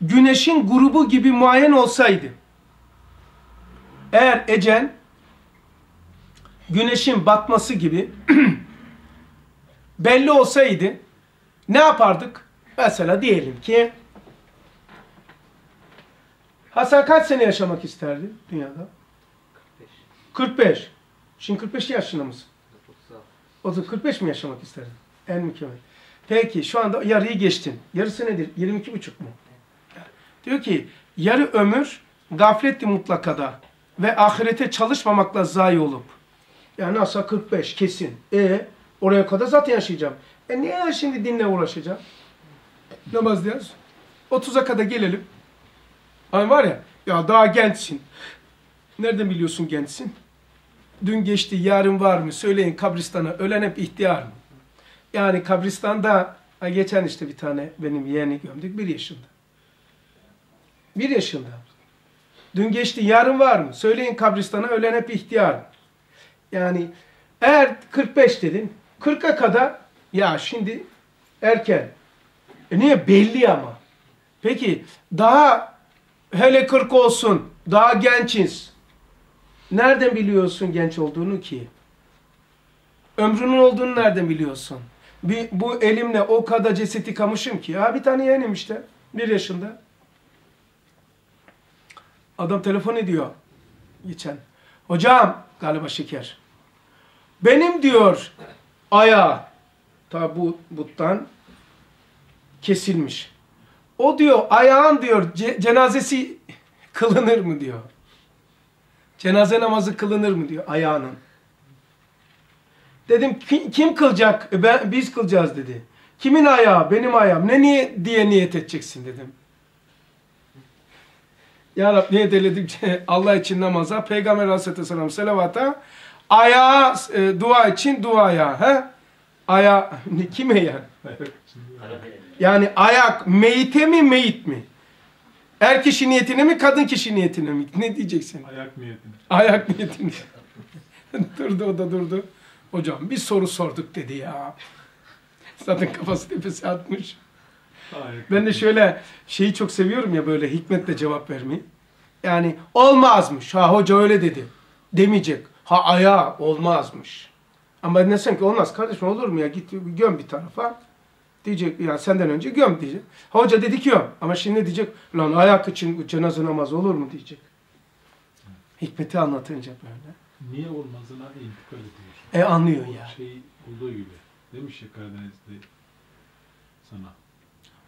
güneşin grubu gibi muayyen olsaydı, eğer ecel güneşin batması gibi belli olsaydı ne yapardık? Mesela diyelim ki Hasan kaç sene yaşamak isterdi dünyada? 45. Şimdi 45 yaşında mısın? 30, 45 mi yaşamak isterdin? En mükemmel. Peki şu anda yarıyı geçtin. Yarısı nedir? 22 buçuk mu? Diyor ki yarı ömür gafletti mutlakada ve ahirete çalışmamakla zayi olup. Yani asla 45 kesin. E oraya kadar zaten yaşayacağım. E niye şimdi dinle uğraşacağım? Namaz diyoruz. 30'a kadar gelelim. Hani var ya, ya daha gençsin. Nereden biliyorsun gençsin? Dün geçti, yarın var mı? Söyleyin kabristana, ölen hep ihtiyar mı? Yani kabristanda, geçen işte bir tane benim yeğeni gömdük, bir yaşında. Bir yaşında. Dün geçti, yarın var mı? Söyleyin kabristana, ölen hep ihtiyar? Yani eğer 45 dedin, 40'a kadar, ya şimdi erken. E niye? Belli ama. Peki, daha hele 40 olsun, daha gençiz. Nereden biliyorsun genç olduğunu ki? Ömrünün olduğunu nereden biliyorsun? Bir, bu elimle o kadar cesedi kamışım ki. Ya bir tane yeğenim işte. Bir yaşında. Adam telefon ediyor. Geçen. Hocam galiba şeker. Benim diyor ayağı ta bu buttan kesilmiş. O diyor ayağın diyor ce cenazesi kılınır mı diyor. Cenaze namazı kılınır mı diyor ayağının. Dedim kim, kim kılacak? E ben, biz kılacağız dedi. Kimin ayağı? Benim ayağım. Ne niye diye niyet edeceksin dedim. Ya Rab niyet eledikçe Allah için namaza, Peygamber Aleyhisselam selavata, ayağa e, dua için duaya. He? Aya kime yani? Yani ayak meyite mi meyit mi? Er kişi niyetine mi kadın kişi niyetine mi? Ne diyeceksin? Ayak niyetine. Ayak niyetine. durdu o da durdu. Hocam bir soru sorduk dedi ya. Zaten kafası tepesi atmış. Ayak Ben de şöyle şeyi çok seviyorum ya böyle hikmetle cevap vermeyi. Yani olmazmış. Ha hoca öyle dedi. Demeyecek. Ha ayağı olmazmış. Ama ne sen ki olmaz kardeşim olur mu ya git göm bir tarafa. Diyecek ya senden önce göm diyecek. Ha, hoca dedi ki göm. Ama şimdi diyecek lan ayak için cenaze namazı olur mu diyecek. Hikmeti anlatınca böyle. Niye olmazına intikal ediyor. E anlıyor O ya. şey olduğu gibi. Demiş ya Karadeniz'de sana.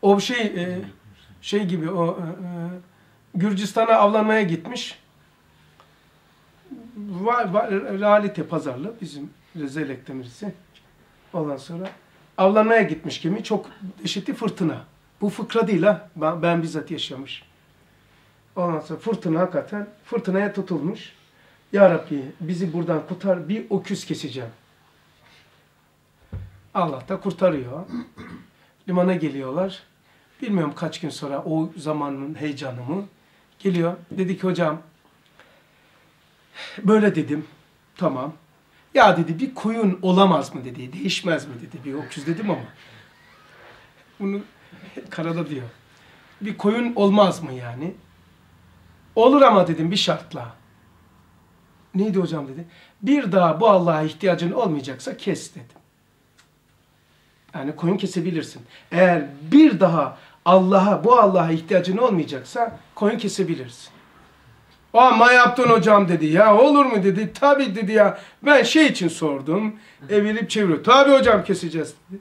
O şey e, şey gibi o e, e, Gürcistan'a avlanmaya gitmiş. Realite pazarlı bizim Rezelek'ten birisi. Ondan sonra avlanmaya gitmiş gemi. Çok dehşetli fırtına. Bu fıkra değil ha. Ben, ben bizzat yaşamış. Ondan sonra fırtına hakikaten fırtınaya tutulmuş. Ya Rabbi bizi buradan kurtar bir öküz keseceğim. Allah da kurtarıyor. Limana geliyorlar. Bilmiyorum kaç gün sonra o zamanın heyecanı mı geliyor. Dedi ki hocam böyle dedim. Tamam. Ya dedi bir koyun olamaz mı dedi. Değişmez mi dedi. Bir öküz dedim ama. Bunu karada diyor. Bir koyun olmaz mı yani? Olur ama dedim bir şartla. Neydi hocam dedi. Bir daha bu Allah'a ihtiyacın olmayacaksa kes dedim. Yani koyun kesebilirsin. Eğer bir daha Allah'a, bu Allah'a ihtiyacın olmayacaksa koyun kesebilirsin. Ama yaptın hocam dedi. Ya olur mu dedi. Tabi dedi ya. Ben şey için sordum. Evirip çeviriyor. Tabi hocam keseceğiz dedi.